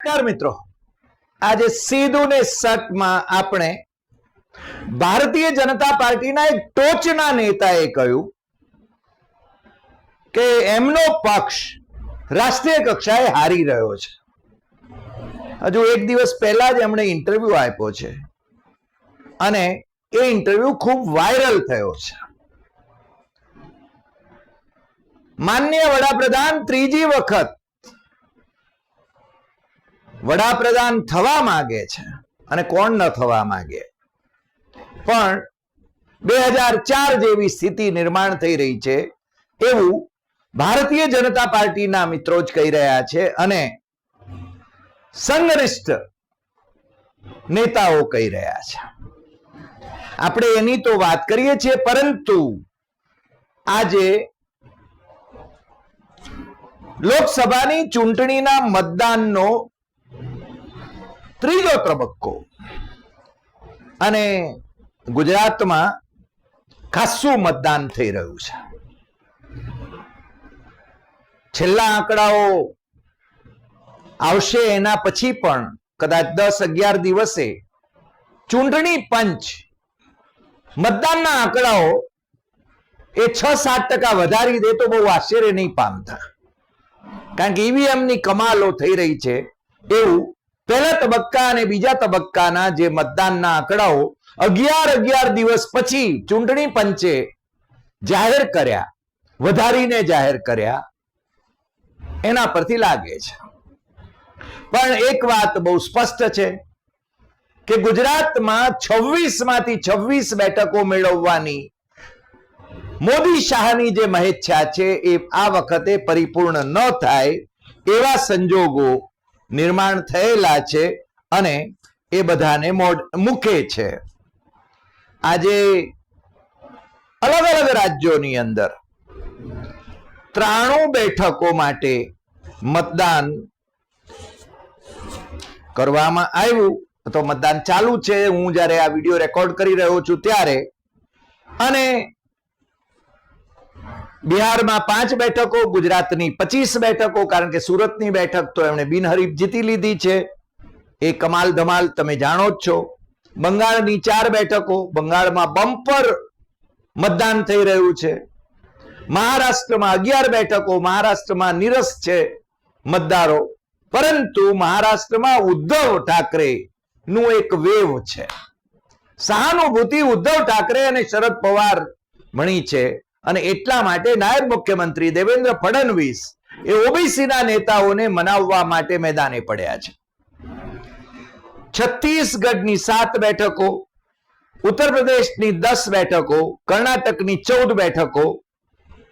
નમસ્કાર મિત્રો. આજે સીધું ને સટમાં આપણે ભારતીય જનતા પાર્ટીના એક ટોચના નેતાએ કહ્યું કે એમનો પક્ષ રાષ્ટ્રીય કક્ષાએ હારી રહ્યો છે. હજુ એક દિવસ પહેલા જ એમણે ઇન્ટરવ્યુ આપ્યો છે અને એ ઇન્ટરવ્યુ ખૂબ વાયરલ થયો છે. માન્ય વડાપ્રધાન ત્રીજી વખત વડાપ્રધાન થવા માંગે છે અને કોણ ન થવા માંગે? પણ બે હજાર ચાર જેવી સ્થિતિ નિર્માણ થઈ રહી છે એવું ભારતીય જનતા પાર્ટીના મિત્રો જ કહી રહ્યા છે અને સંઘનિષ્ઠ નેતાઓ કહી રહ્યા છે. આપણે એની તો વાત કરીએ છીએ, પરંતુ આજે લોકસભાની ચૂંટણીના મતદાનનો ત્રીજો તબક્કો. અને ગુજરાતમાં ખાસ્સું મતદાન થઈ રહ્યું છે. છેલ્લા આંકડાઓ આવશે એના પછી પણ કદાચ દસ અગિયાર દિવસે ચૂંટણી પંચ મતદાનના આંકડાઓ એ છ સાત ટકા વધારી દે તો બહુ આશ્ચર્ય નહીં પામતા કારણ કે ઈવીએમની કમાલો થઈ રહી છે એવું પહેલા તબક્કા અને બીજા તબક્કાના જે મતદાનના આંકડાઓ અગિયાર અગિયાર દિવસ પછી ચૂંટણી પંચે જાહેર કર્યા, વધારીને જાહેર કર્યા, એના પરથી લાગે છે. પણ એક વાત બહુ સ્પષ્ટ છે કે ગુજરાતમાં છવ્વીસમાંથી છવ્વીસ બેઠકો મેળવવાની મોદી શાહની જે મહેચ્છા છે એ આ વખતે પરિપૂર્ણ ન થાય એવા સંજોગો નિર્માણ થયેલા છે અને એ બધાને મૂકે છે. આજે અલગ અલગ રાજ્યોની અંદર ત્રાણું બેઠકો માટે મતદાન કરવામાં આવ્યું. તો મતદાન ચાલુ છે. હું જ્યારે આ વીડિયો રેકોર્ડ કરી રહ્યો છું ત્યારે અને બિહારમાં પાંચ બેઠકો, ગુજરાતની પચીસ બેઠકો, કારણ કે સુરતની બેઠક તો એમણે બિનહરીફ જીતી લીધી છે. એ કમાલ ધમાલ તમે જાણો જ છો. બંગાળની ચાર બેઠકો, બંગાળમાં બમ્પર મતદાન થઈ રહ્યું છે. મહારાષ્ટ્રમાં અગિયાર બેઠકો, મહારાષ્ટ્રમાં નિરસ છે મતદારો. પરંતુ મહારાષ્ટ્રમાં ઉદ્ધવ ઠાકરે નું એક વેવ છે. સહાનુભૂતિ ઉદ્ધવ ઠાકરે અને શરદ પવાર ભણી છે. અને એટલા માટે નાયબ મુખ્યમંત્રી દેવેન્દ્ર ફડણવીસ એ ઓબીસીના નેતાઓને મનાવવા માટે મેદાને પડ્યા છે. છત્તીસગઢની સાત બેઠકો ઉત્તર પ્રદેશની દસ બેઠકો, કર્ણાટકની ચૌદ બેઠકો,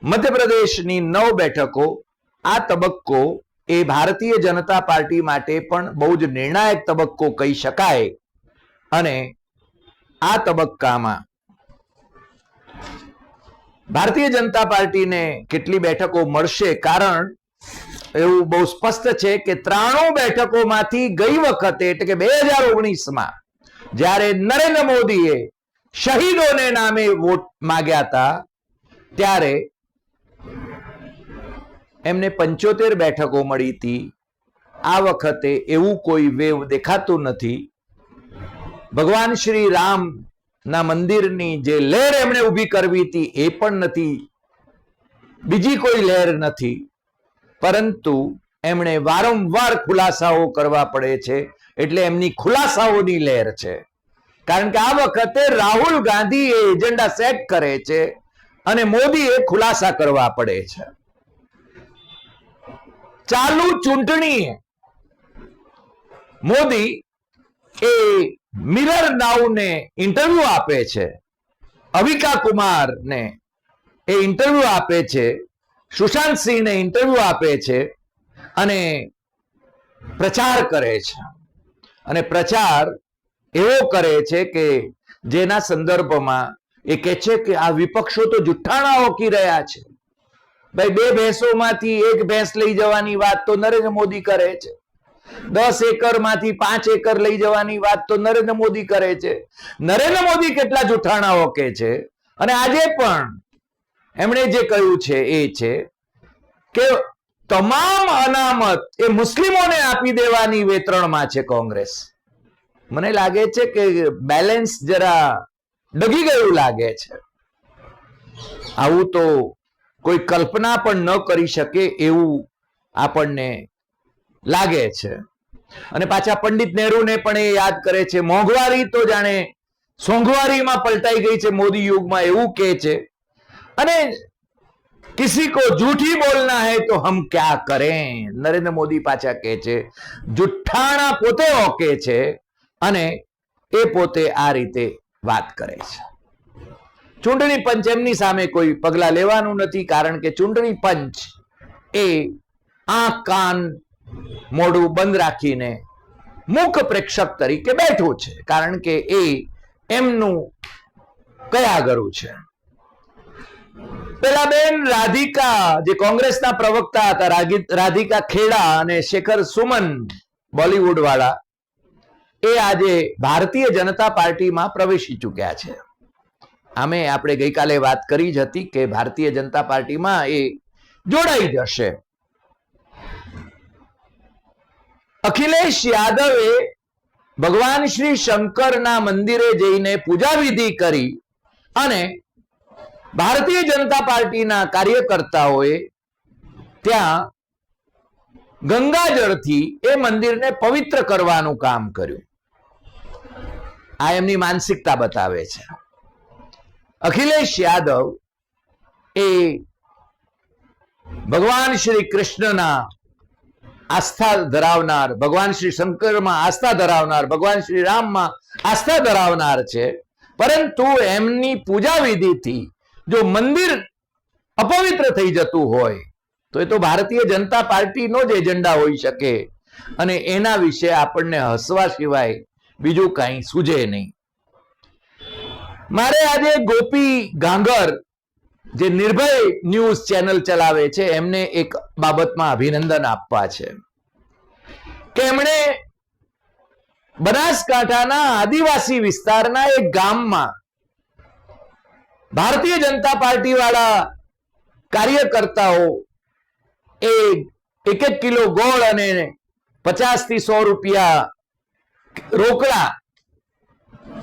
મધ્યપ્રદેશની નવ બેઠકો, આ તબક્કો એ ભારતીય જનતા પાર્ટી માટે પણ બહુ જ નિર્ણાયક તબક્કો કહી શકાય. અને આ તબક્કામાં ભારતીય જનતા પાર્ટીને કેટલી બેઠકો મળશે? કારણ એવું બહુ સ્પષ્ટ છે કે ત્રાણું બેઠકોમાંથી ગઈ વખતે, એટલે કે બે હજાર ઓગણીસમાં, જ્યારે નરેન્દ્ર મોદીએ શહીદોને નામે વોટ માગ્યા હતા, ત્યારે એમને પંચોતેર બેઠકો મળી હતી. આ વખતે એવું કોઈ વેવ દેખાતું નથી. ભગવાન શ્રી રામ ના મંદિરની જે લહેર એમણે ઊભી કરવી હતી એ પણ નથી. બીજી કોઈ લહેર નથી. પરંતુ એમણે વારંવાર ખુલાસાઓ કરવા પડે છે એટલે એમની ખુલાસાઓની લહેર છે. કારણ કે આ વખતે રાહુલ ગાંધી એ એજન્ડા સેટ કરે છે અને મોદી એ ખુલાસા કરવા પડે છે. ચાલુ ચૂંટણી મોદી એ મિરર નાઉને ઇન્ટરવ્યુ આપે છે. અવિકા કુમારને એ ઇન્ટરવ્યુ આપે છે. સુશાંત સિંહને ઇન્ટરવ્યુ આપે છે. અને પ્રચાર કરે છે. અને પ્રચાર એવો કરે છે કે જેના સંદર્ભમાં એ કહે છે કે આ વિપક્ષો તો જુઠ્ઠાણા ઓકી રહ્યા છે. ભાઈ બે ભેંસોમાંથી એક ભેંસ લઈ જવાની વાત તો નરેન્દ્ર મોદી કરે છે. દસ એકરમાંથી પાંચ એકર લઈ જવાની વાત તો નરેન્દ્ર મોદી કરે છે. નરેન્દ્ર મોદી કેટલા જૂઠાણાઓ કે છે? અને આજે પણ એમણે જે કહ્યું છે એ છે કે તમામ અનામત એ મુસ્લિમોને આપી દેવાની વેતરણમાં છે કોંગ્રેસ. મને લાગે છે કે બેલેન્સ જરા ડગી ગયું લાગે છે. આવું તો કોઈ કલ્પના પણ ન કરી શકે એવું આપણને લાગે છે. અને પાછા પંડિત નહેરુને પણ એ યાદ કરે છે, મોંઘવારી તો જાણે સોંઘવારીમાં પલટાઈ ગઈ છે મોદી યુગમાં એવું કહે છે. અને કિસી કો જૂઠી બોલના હૈ તો હમ ક્યા કરેં? નરેન્દ્ર મોદી પાછા કહે છે, જુઠ્ઠાણા પોતે ઓકે છે અને એ પોતે આ રીતે વાત કરે છે. ચૂંટણી પંચ એમની સામે કોઈ પગલા લેવાનું નથી કારણ કે ચૂંટણી પંચ એ આંખ કાન મોઢું બંધ રાખીને મુખ પ્રેક્ષક તરીકે બેઠો છે. કારણ કે એ એમનું કયા ગરું છે. પેલા બેન રાધિકા, જે કોંગ્રેસના પ્રવક્તા હતા રાધિકા ખેડા અને શેખર સુમન બોલિવૂડ વાળા એ આજે ભારતીય જનતા પાર્ટીમાં પ્રવેશી ચૂક્યા છે. આમે આપણે ગઈકાલે વાત કરી જ હતી કે ભારતીય જનતા પાર્ટીમાં એ જોડાઈ જશે. અખિલેશ યાદવે ભગવાન શ્રી શંકરના મંદિરે જઈને પૂજા વિધિ કરી અને ભારતીય જનતા પાર્ટીના કાર્યકર્તાઓએ ત્યાં ગંગાજળથી એ મંદિરને પવિત્ર કરવાનું કામ કર્યું. આ એમની માનસિકતા બતાવે છે. અખિલેશ યાદવ એ ભગવાન શ્રી કૃષ્ણના આસ્થા ધરાવનાર, ભગવાન શ્રી શંકરમાં આસ્થા ધરાવનાર, ભગવાન શ્રી રામમાં આસ્થા ધરાવનાર છે. પરંતુ એમની પૂજા વિધિથી જો મંદિર અપવિત્ર થઈ જતું હોય, તો એ તો ભારતીય જનતા પાર્ટીનો જ એજન્ડા હોઈ શકે. અને એના વિશે આપણને હસવા સિવાય બીજું કાંઈ સૂજે નહીં. મારે આજે ગોપી ગાંગર જે નિર્ભય ન્યૂઝ ચેનલ ચલાવે છે, એમને એક બાબતમાં અભિનંદન આપવા છે. કે એમણે બનાસકાંઠાના આદિવાસી વિસ્તારના એક ગામમાં ભારતીય જનતા પાર્ટી વાળા કાર્યકર્તાઓ એ એક એક કિલો ગોળ અને પચાસથી સો રૂપિયા રોકડા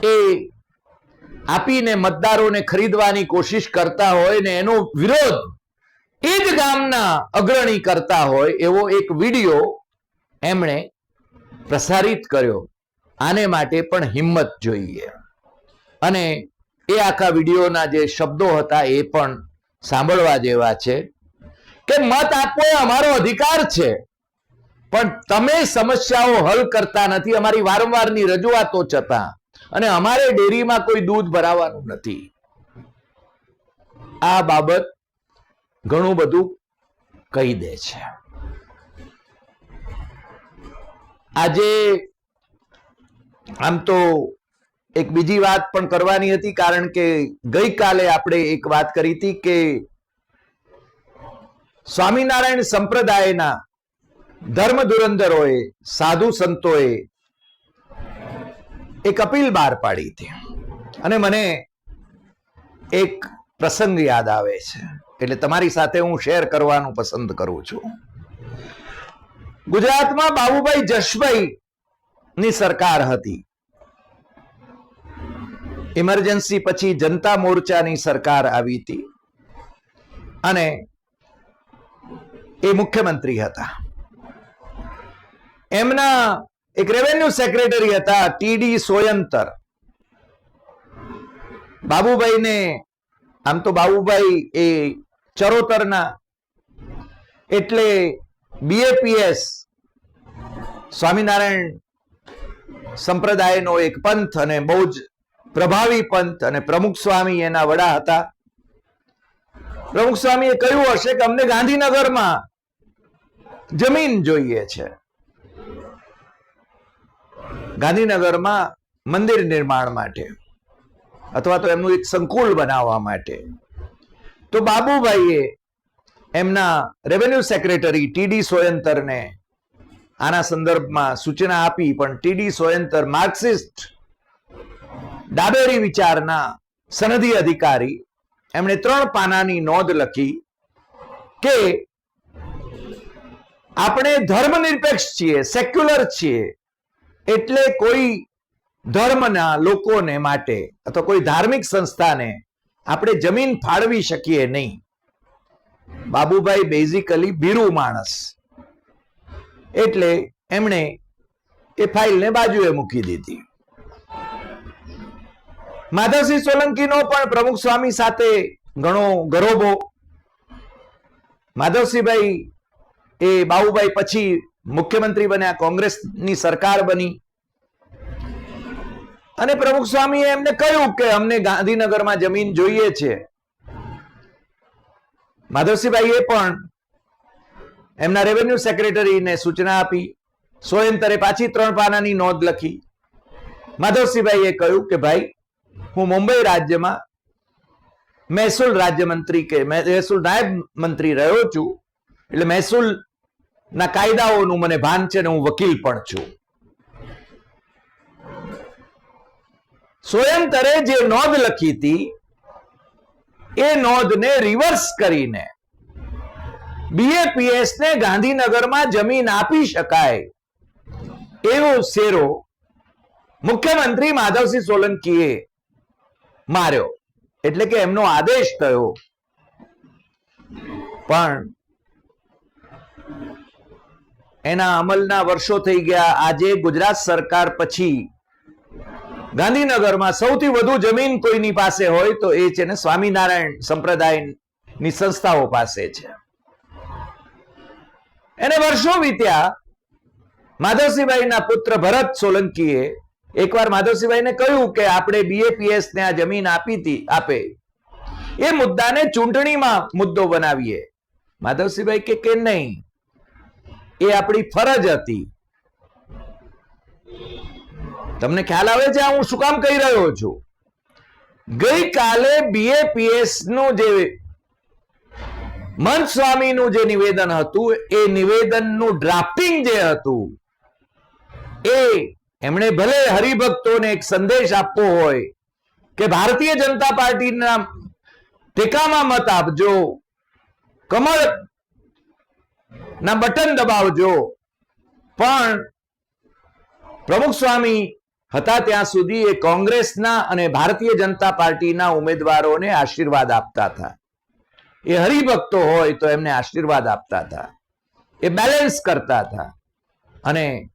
એ આપીને મતદારોને ખરીદવાની કોશિશ કરતા હોય ને એનો વિરોધ એ જ ગામના અગ્રણી કરતા હોય એવો એક વીડિયો એમણે પ્રસારિત કર્યો. આને માટે પણ હિંમત જોઈએ. અને એ આખા વિડીયોના જે શબ્દો હતા એ પણ સાંભળવા જેવા છે કે મત આપવો અમારો અધિકાર છે. પણ તમે સમસ્યાઓ હલ કરતા નથી. અમારી વારંવારની રજૂઆતો છતાં અને અમારે ડેરીમાં કોઈ દૂધ ભરાવાનું નથી. આ બાબત ઘણું બધું કહી દે છે. આજે આમ તો એક બીજી વાત પણ કરવાની હતી, કારણ કે ગઈકાલે આપણે એક વાત કરી હતી કે સ્વામિનારાયણ સંપ્રદાયના ધર્મ ધુરંધરોએ, સાધુ સંતોએ એક અપીલ બહાર પાડી હતી. અને મને એક પ્રસંગ યાદ આવે છે. એટલે તમારી સાથે હું શેર કરવાનું પસંદ કરું છું. ગુજરાતમાં બાબુભાઈ જશભાઈ ની સરકાર હતી. ઇમરજન્સી પછી જનતા મોરચાની સરકાર આવી હતી. અને એ મુખ્યમંત્રી હતા. એમના એક રેવન્યુ સેક્રેટરી હતા ટીડી સોયંતર બાબુભાઈને, આમ તો બાબુભાઈ એ ચરોતરના, એટલે બીએપીએસ સ્વામિનારાયણ સંપ્રદાયનો એક પંથ અને બહુ જ પ્રભાવી પંથ અને પ્રમુખ સ્વામી એના વડા હતા. પ્રમુખ સ્વામીએ કહ્યું હશે કે અમને ગાંધીનગરમાં જમીન જોઈએ છે. ગાંધીનગરમાં મંદિર નિર્માણ માટે અથવા તો એમનું એક સંકુલ બનાવવા માટે. તો બાબુભાઈએ એમના રેવન્યુ સેક્રેટરી ટીડી સોયંતરને આના સંદર્ભમાં સૂચના આપી, પણ ટીડી સોયંતર માર્ક્સિસ્ટ ડાબેરી વિચારના સનદી અધિકારી, એમણે ત્રણ પાનાની નોંધ લખી કે આપણે ધર્મનિરપેક્ષ છીએ સેક્યુલર છીએ. એટલે કોઈ ધર્મના લોકોને માટે અથવા કોઈ ધાર્મિક સંસ્થાને આપણે જમીન ફાળવી શકીએ નહીં. બાબુભાઈ બેઝિકલી બીરુ માણસ. એટલે એમણે એ ફાઇલને બાજુએ મૂકી દીધી. માધવસિંહ સોલંકીનો પણ પ્રમુખ સ્વામી સાથે ઘણો ગરોબો. માધવસિંહભાઈ એ બાબુભાઈ પછી મુખ્યમંત્રી બન્યા, કોંગ્રેસની સરકાર બની. અને પ્રમુખ સ્વામીએ એમને કહ્યું કે અમને ગાંધીનગરમાં જમીન જોઈએ છે. માધવસિંહભાઈએ પણ એમના રેવન્યુ સેક્રેટરીને સૂચના આપી. સોયંતરે પાછી ત્રણ પાનાની નોંધ લખી. માધવસિંહભાઈએ કહ્યું કે ભાઈ, હું મુંબઈ રાજ્યમાં મહેસૂલ રાજ્યમંત્રી કે મહેસૂલ નાયબ મંત્રી રહ્યો છું. એટલે મહેસૂલ ના કાયદાઓનું મને ભાન છે ને હું વકીલ પણ છું. સ્વયંતરે જે નોંધ લખી હતી, એ નોંધને રિવર્સ કરીને બીએપીએસ ને ગાંધીનગરમાં જમીન આપી શકાય એવો શેરો મુખ્યમંત્રી માધવસિંહ સોલંકીએ માર્યો. એટલે કે એમનો આદેશ થયો. પણ એના અમલના વર્ષો થઈ ગયા. આજે ગુજરાત સરકાર પછી ગાંધીનગરમાં સૌથી વધુ જમીન કોઈની પાસે હોય તો એ છે ને સ્વામિનારાયણ સંપ્રદાયની સંસ્થાઓ પાસે છે. એને વર્ષો વીત્યા માધવસિંહભાઈના પુત્ર ભરત સોલંકીએ એકવાર માધવસિંહભાઈને કહ્યું કે આપણે બીએપીએસ ને આ જમીન આપી હતી આપે. એ મુદ્દાને ચૂંટણીમાં મુદ્દો બનાવીએ. માધવસિંહભાઈ કે નહીં? એ આપણી ફરજ હતી. તમને ખ્યાલ આવે છે હું શું કામ કહી રહ્યો છું? ગઈકાલે બીએપીએસનું જે મંચ સ્વામીનું જે નિવેદન હતું, એ નિવેદનનું ડ્રાફ્ટિંગ જે હતું, એ એમણે ભલે હરિભક્તોને એક સંદેશ આપવો હોય કે ભારતીય જનતા પાર્ટીના ટેકામાં મત આપજો, કમળ ના બટન દબાવજો. પણ પ્રમુખ સ્વામી હતા ત્યાં સુધી એ કોંગ્રેસના અને ભારતીય જનતા પાર્ટીના ઉમેદવારોને આશીર્વાદ આપતા હતા. એ હરિભક્તો હોય તો એમને આશીર્વાદ આપતા હતા. એ બેલેન્સ કરતા હતા. અને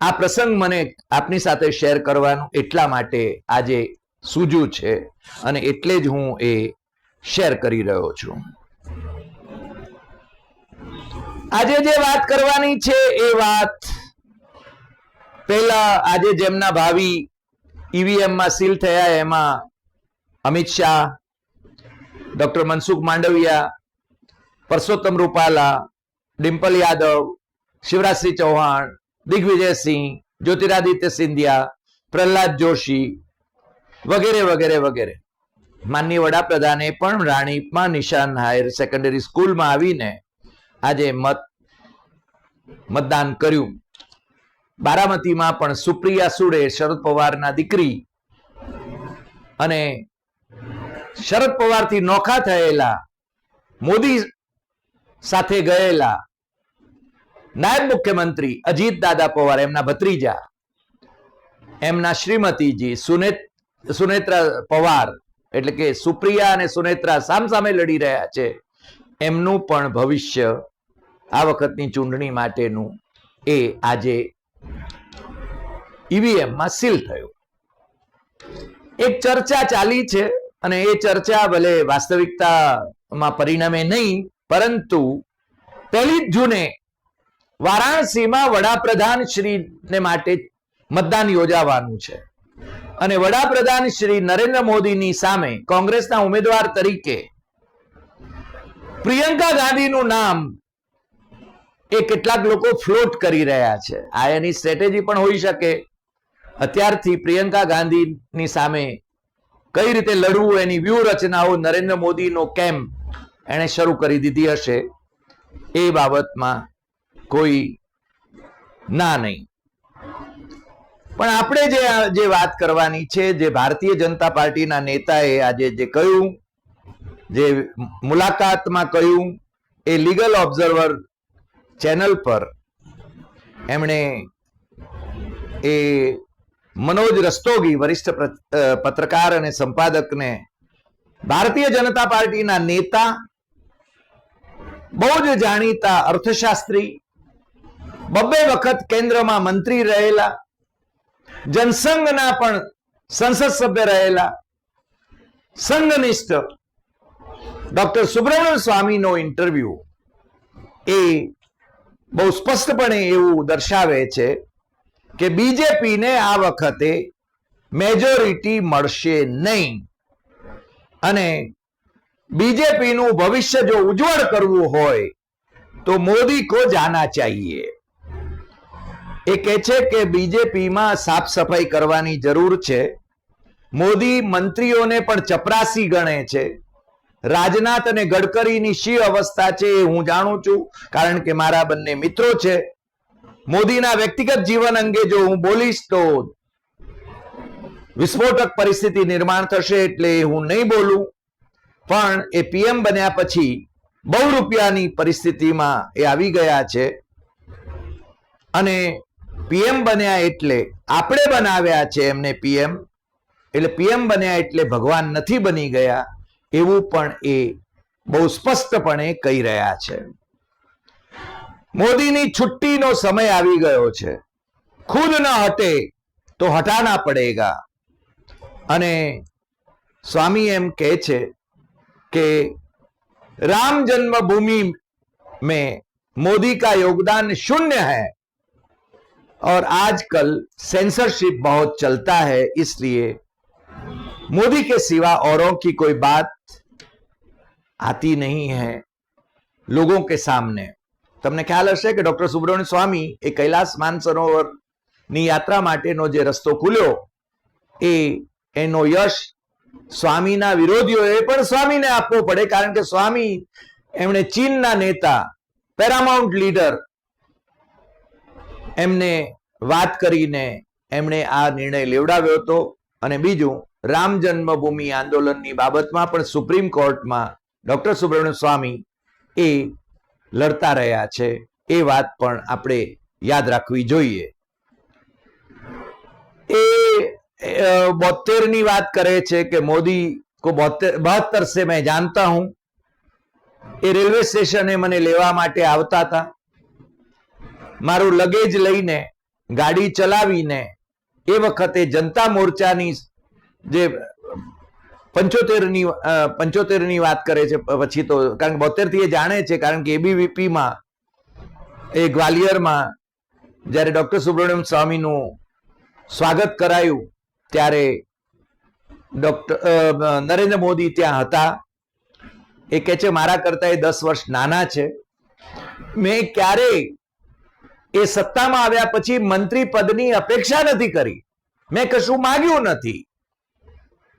આ પ્રસંગ મને આપની સાથે શેર કરવાનું એટલા માટે આજે સૂજ્યું છે અને એટલે જ હું એ શેર કરી રહ્યો છું. આજે જે વાત કરવાની છે એ વાત પહેલા આજે જેમના ભાવિ ઈવીએમમાં સીલ થયા એમાં અમિત શાહ, ડોક્ટર મનસુખ માંડવિયા, પરસોત્તમ રૂપાલા, ડિમ્પલ યાદવ, શિવરાજસિંહ ચૌહાણ દિગ્વિજયસિંહ જ્યોતિરાદિત્ય સિંધિયા, પ્રહલાદ જોશી વગેરે વગેરે વગેરે. માનનીય વડાપ્રધાને પણ રાણીપમાં નિશાન હાયર સેકન્ડરી સ્કૂલમાં આવીને આજે મત મતદાન કર્યું. બારામતીમાં પણ સુપ્રિયા સુડે શરદ પવારના દીકરી અને શરદ પવારથી નોખા થયેલા મોદી સાથે ગયેલા નાયબ મુખ્યમંત્રી અજીત દાદા પવાર એમના ભત્રીજા, એમના શ્રીમતીજી સુનેત સુનેત્રા પવાર એટલે કે સુપ્રિયા અને સુનેત્રા સામસામે લડી રહ્યા છે. એમનું પણ ભવિષ્ય આ વખતની ચૂંટણી માટેનું એ આજે ઈવીએમમાં સીલ થયું. એક ચર્ચા ચાલી છે અને એ ચર્ચા ભલે વાસ્તવિકતામાં પરિણમે નહીં, પરંતુ પહેલી જૂને વારાણસીમાં વડાપ્રધાન શ્રીને માટે મતદાન યોજાવાનું છે. અને વડાપ્રધાન શ્રી નરેન્દ્ર મોદીની સામે કોંગ્રેસના ઉમેદવાર તરીકે પ્રિયંકા ગાંધીનું નામ એ કેટલાક લોકો ફ્લોટ કરી રહ્યા છે. આ એની સ્ટ્રેટેજી પણ હોઈ શકે. અત્યારથી પ્રિયંકા ગાંધીની સામે કઈ રીતે લડવું એની વ્યૂહરચનાઓ નરેન્દ્ર મોદીનો કેમ્પ એણે શરૂ કરી દીધી હશે, એ બાબતમાં કોઈ ના નહીં. પણ આપણે જે જે વાત કરવાની છે, જે ભારતીય જનતા પાર્ટીના નેતાએ આજે જે કહ્યું, જે મુલાકાતમાં કહ્યું, એ લીગલ ઓબ્ઝર્વર ચેનલ પર એમણે એ મનોજ રસ્તોગી, વરિષ્ઠ પત્રકાર અને સંપાદકને ભારતીય જનતા પાર્ટીના નેતા, બહુ જ જાણીતા અર્થશાસ્ત્રી, બબ્બે વખત કેન્દ્રમાં મંત્રી રહેલા, જનસંઘના પણ સંસદ સભ્ય રહેલા, સંઘનિષ્ઠ ડોક્ટર સુબ્રમણ્ય સ્વામીનો ઇન્ટરવ્યુ એ બહુ સ્પષ્ટપણે એવું દર્શાવે છે કે બીજેપીને આ વખતે મેજોરિટી મળશે નહીં. અને બીજેપીનું ભવિષ્ય જો ઉજ્જવળ કરવું હોય, તો મોદી કો જાના ચાહીએ. એ કહે છે કે બીજેપીમાં સાફ સફાઈ કરવાની જરૂર છે. મોદી મંત્રીઓને પણ ચપરાસી ગણે છે. રાજનાથ અને ગડકરીની શી અવસ્થા છે એ હું જાણું છું. કારણ કે મારા બંને મિત્રો છે. મોદીના વ્યક્તિગત જીવન અંગે જો હું બોલીશ તો વિસ્ફોટક પરિસ્થિતિ નિર્માણ થશે એટલે હું નહીં બોલું. પણ એ પીએમ બન્યા પછી બહુ રૂપિયાની પરિસ્થિતિમાં એ આવી ગયા છે. અને પીએમ બન્યા એટલે આપણે બનાવ્યા છે એમને પીએમ. એટલે પીએમ બન્યા એટલે ભગવાન નથી બની ગયા. એવું પણ એ બહુ સ્પષ્ટપણે કહી રહ્યા છે મોદીની છુટ્ટીનો સમય આવી ગયો છે ખુદ ન હટે તો હટાના પડેગા અને સ્વામી એમ કહે છે कि राम जन्मभूमि में मोदी का योगदान शून्य है और आजकल सेंसरशिप बहुत चलता है इसलिए मोदी के सिवा औरों की कोई बात आती नहीं है लोगों के सामने તમને ખ્યાલ હશે કે ડોક્ટર સુબ્રમણ્ય સ્વામી એ કૈલાસ માનસરોવર ની યાત્રા માટેનો જે રસ્તો ખુલ્યો એ એનો યશ સ્વામીના વિરોધીઓએ પણ સ્વામીને આપવો પડે કારણ કે સ્વામી એમણે ચીનના નેતા પેરામાઉન્ટ લીડર એમને વાત કરીને એમણે આ નિર્ણય લેવડાવ્યો હતો અને બીજું રામ જન્મભૂમિ આંદોલનની બાબતમાં પણ સુપ્રીમ કોર્ટમાં ડૉક્ટર સુબ્રમણ્ય સ્વામી એ લડતા રહ્યા છે. એ વાત પણ આપણે યાદ રાખવી જોઈએ. એ બોતેરની વાત કરે છે કે મોદી કો બોતેર બહત્તર સે મેં જાણતા હું. એ રેલવે સ્ટેશને મને લેવા માટે આવતા હતા. મારું લગેજ લઈને ગાડી ચલાવીને એ વખતે જનતા મોરચાની જે પંચોતેરની વાત કરે છે પછી તો, કારણ કે બોતેરથી એ જાણે છે, કારણ કે એબીવીપીમાં એ ગ્વાલિયરમાં, જ્યારે ડૉક્ટર સુબ્રમણ્યમ સ્વામીનું સ્વાગત કરાયું, ત્યારે ડૉક્ટર નરેન્દ્ર મોદી ત્યાં હતા. એ કહે છે, મારા કરતાં એ દસ વર્ષ નાના છે. મેં ક્યારેય એ સત્તામાં આવ્યા પછી મંત્રી પદની અપેક્ષા નથી કરી. મેં કશું માગ્યું નથી.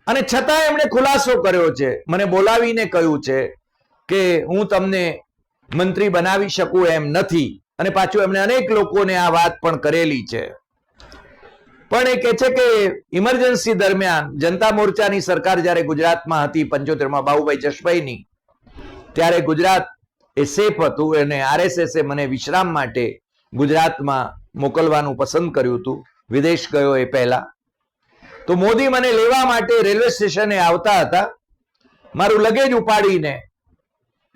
અને છતાં એમણે ખુલાસો કર્યો છે. મને બોલાવીને કહ્યું છે કે હું તમને મંત્રી બનાવી શકું એમ નથી. અને પાછું એમણે અનેક લોકોને આ વાત પણ કરેલી છે. પણ એ કહે છે કે ઇમરજન્સી દરમિયાન જનતા મોરચાની સરકાર જ્યારે ગુજરાતમાં હતી પંચોતેરમાં બાબુભાઈ જશભાઈની ત્યારે ગુજરાત એ સેફ હતું અને આરએસએસે મને વિશ્રામ માટે ગુજરાતમાં મોકલવાનું પસંદ કર્યું હતું. વિદેશ ગયો એ પહેલા. તો મોદી મને લેવા માટે રેલવે સ્ટેશને આવતા હતા. મારું લગેજ ઉપાડીને,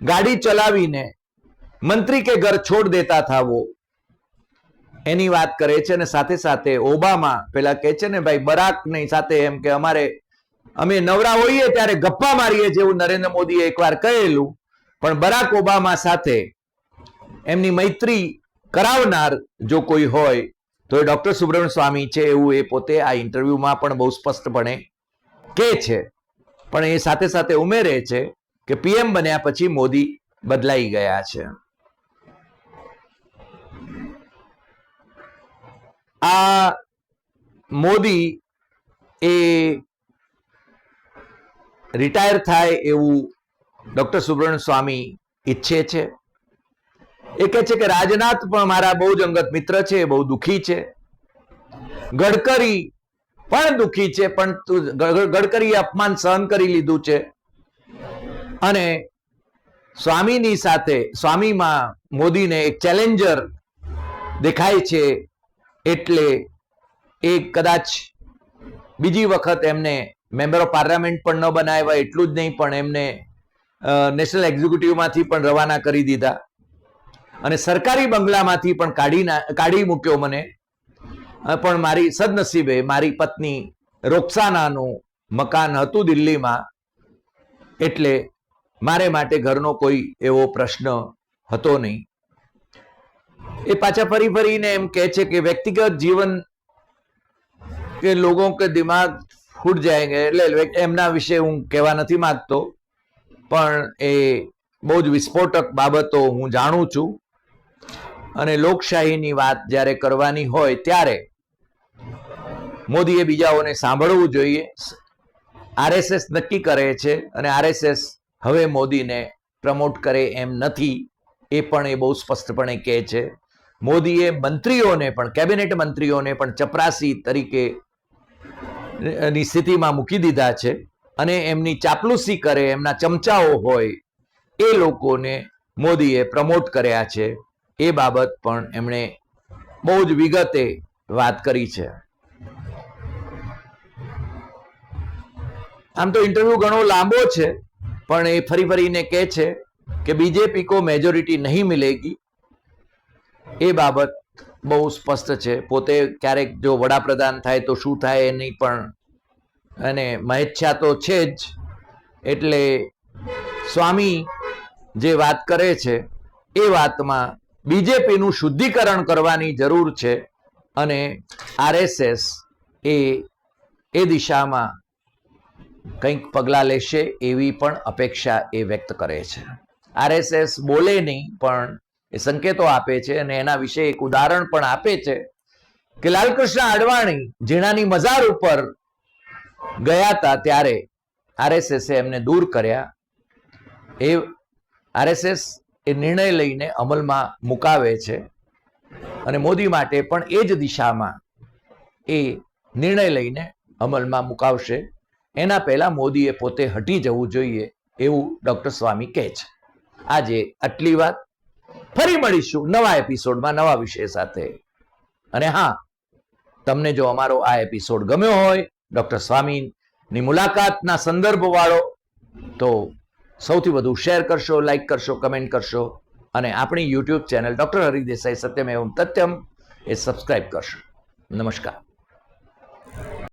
ગાડી ચલાવીને, મંત્રી કે ઘર છોડ દેતા થાવો એની વાત કરે છે અને સાથે સાથે ઓબામા પેલા કહે છે ને, ભાઈ બરાકની સાથે એમ કે, અમારે, અમે નવરા હોઈએ ત્યારે ગપ્પા મારીએ જેવું નરેન્દ્ર મોદીએ એકવાર કહેલું. પણ બરાક ઓબામા સાથે એમની મૈત્રી કરાવનાર જો કોઈ હોય તો એ ડોક્ટર સુબ્રમણ્ય સ્વામી છે એવું એ પોતે આ ઇન્ટરવ્યુમાં પણ બહુ સ્પષ્ટપણે કે છે. પણ એ સાથે સાથે ઉમેરે છે કે પીએમ બન્યા પછી મોદી બદલાઈ ગયા છે. આ મોદી એ રિટાયર થાય એવું ડોક્ટર સુબ્રમણ્ય સ્વામી ઈચ્છે છે. એ કહે છે કે રાજનાથ પણ મારા બહુ જ અંગત મિત્ર છે, બહુ દુખી છે. ગડકરી પણ દુખી છે, પણ ગડકરીએ અપમાન સહન કરી લીધું છે. અને સ્વામીની સાથે, સ્વામીમાં મોદીને એક ચેલેન્જર દેખાય છે, એટલે એ કદાચ બીજી વખત એમને મેમ્બર ઓફ પાર્લામેન્ટ પણ ન બનાવ્યા, એટલું જ નહીં, પણ એમને નેશનલ એક્ઝિક્યુટિવમાંથી પણ રવાના કરી દીધા. અને સરકારી બંગલામાંથી પણ કાઢી કાઢી મૂક્યો મને. પણ મારી સદનસીબે મારી પત્ની રોક્સાનાનું મકાન હતું દિલ્હીમાં, એટલે મારે માટે ઘરનો કોઈ એવો પ્રશ્ન હતો નહીં. એ પાછા ફરી ફરીને એમ કહે છે કે વ્યક્તિગત જીવન કે લોકો કે દિમાગ ફૂટ જાયંગે, એટલે એમના વિશે હું કહેવા નથી માગતો. પણ એ બહુ જ વિસ્ફોટક બાબતો હું જાણું છું. અને લોકશાહીની વાત જ્યારે કરવાની હોય ત્યારે મોદીએ બીજાઓને સાંભળવું જોઈએ. આરએસએસ નક્કી કરે છે અને આરએસએસ હવે મોદીને પ્રમોટ કરે એમ નથી એ પણ એ બહુ સ્પષ્ટપણે કહે છે. મોદીએ મંત્રીઓને પણ, કેબિનેટ મંત્રીઓને પણ ચપરાસી તરીકે ની સ્થિતિમાં મૂકી દીધા છે અને એમની ચાપલુસી કરે, એમના ચમચાઓ હોય એ લોકોને મોદીએ પ્રમોટ કર્યા છે. એ બાબત પણ એમણે બહુ જ વિગતે વાત કરી છે. આમ તો ઇન્ટરવ્યુ ઘણો લાંબો છે, પણ એ ફરી ફરીને કહે છે કે બીજેપી કો મેજોરિટી નહીં મિલેગી. એ બાબત બહુ સ્પષ્ટ છે. પોતે ક્યારેક જો વડાપ્રધાન થાય તો શું થાય એ નહીં પણ અને મહેચ્છા તો છે જ. એટલે સ્વામી જે વાત કરે છે, એ વાતમાં બીજેપીનું શુદ્ધિકરણ કરવાની જરૂર છે અને આરએસએસ એ એ દિશામાં કંઈક પગલાં લેશે એવી પણ અપેક્ષા એ વ્યક્ત કરે છે. આરએસએસ બોલે નહીં, પણ એ સંકેતો આપે છે અને એના વિશે એક ઉદાહરણ પણ આપે છે કે લાલકૃષ્ણ આડવાણી ઝીણાની મઝાર ઉપર ગયા હતા ત્યારે આરએસએસે એમને દૂર કર્યા. એ, આરએસએસ એ નિર્ણય લઈને અમલમાં મુકાવે છે. અને મોદી માટે પણ એ જ દિશામાં એ નિર્ણય લઈને અમલમાં મુકાવશે. એના પહેલા મોદીએ પોતે હટી જવું જોઈએ એવું ડૉક્ટર સ્વામી કહે છે. આજે આટલી વાત. ફરી મળીશું નવા એપિસોડમાં નવા વિષય સાથે. અને હા, તમને જો અમારો આ એપિસોડ ગમ્યો હોય ડોક્ટર સ્વામીની મુલાકાતના સંદર્ભવાળો, તો સૌથી વધુ શેર કરશો લાઇક કરશો કમેન્ટ કરશો અને આપણી YouTube channel doctor Hari Desai Satyam Evam Tathyam એ સબસ્ક્રાઇબ કરશો. નમસ્કાર.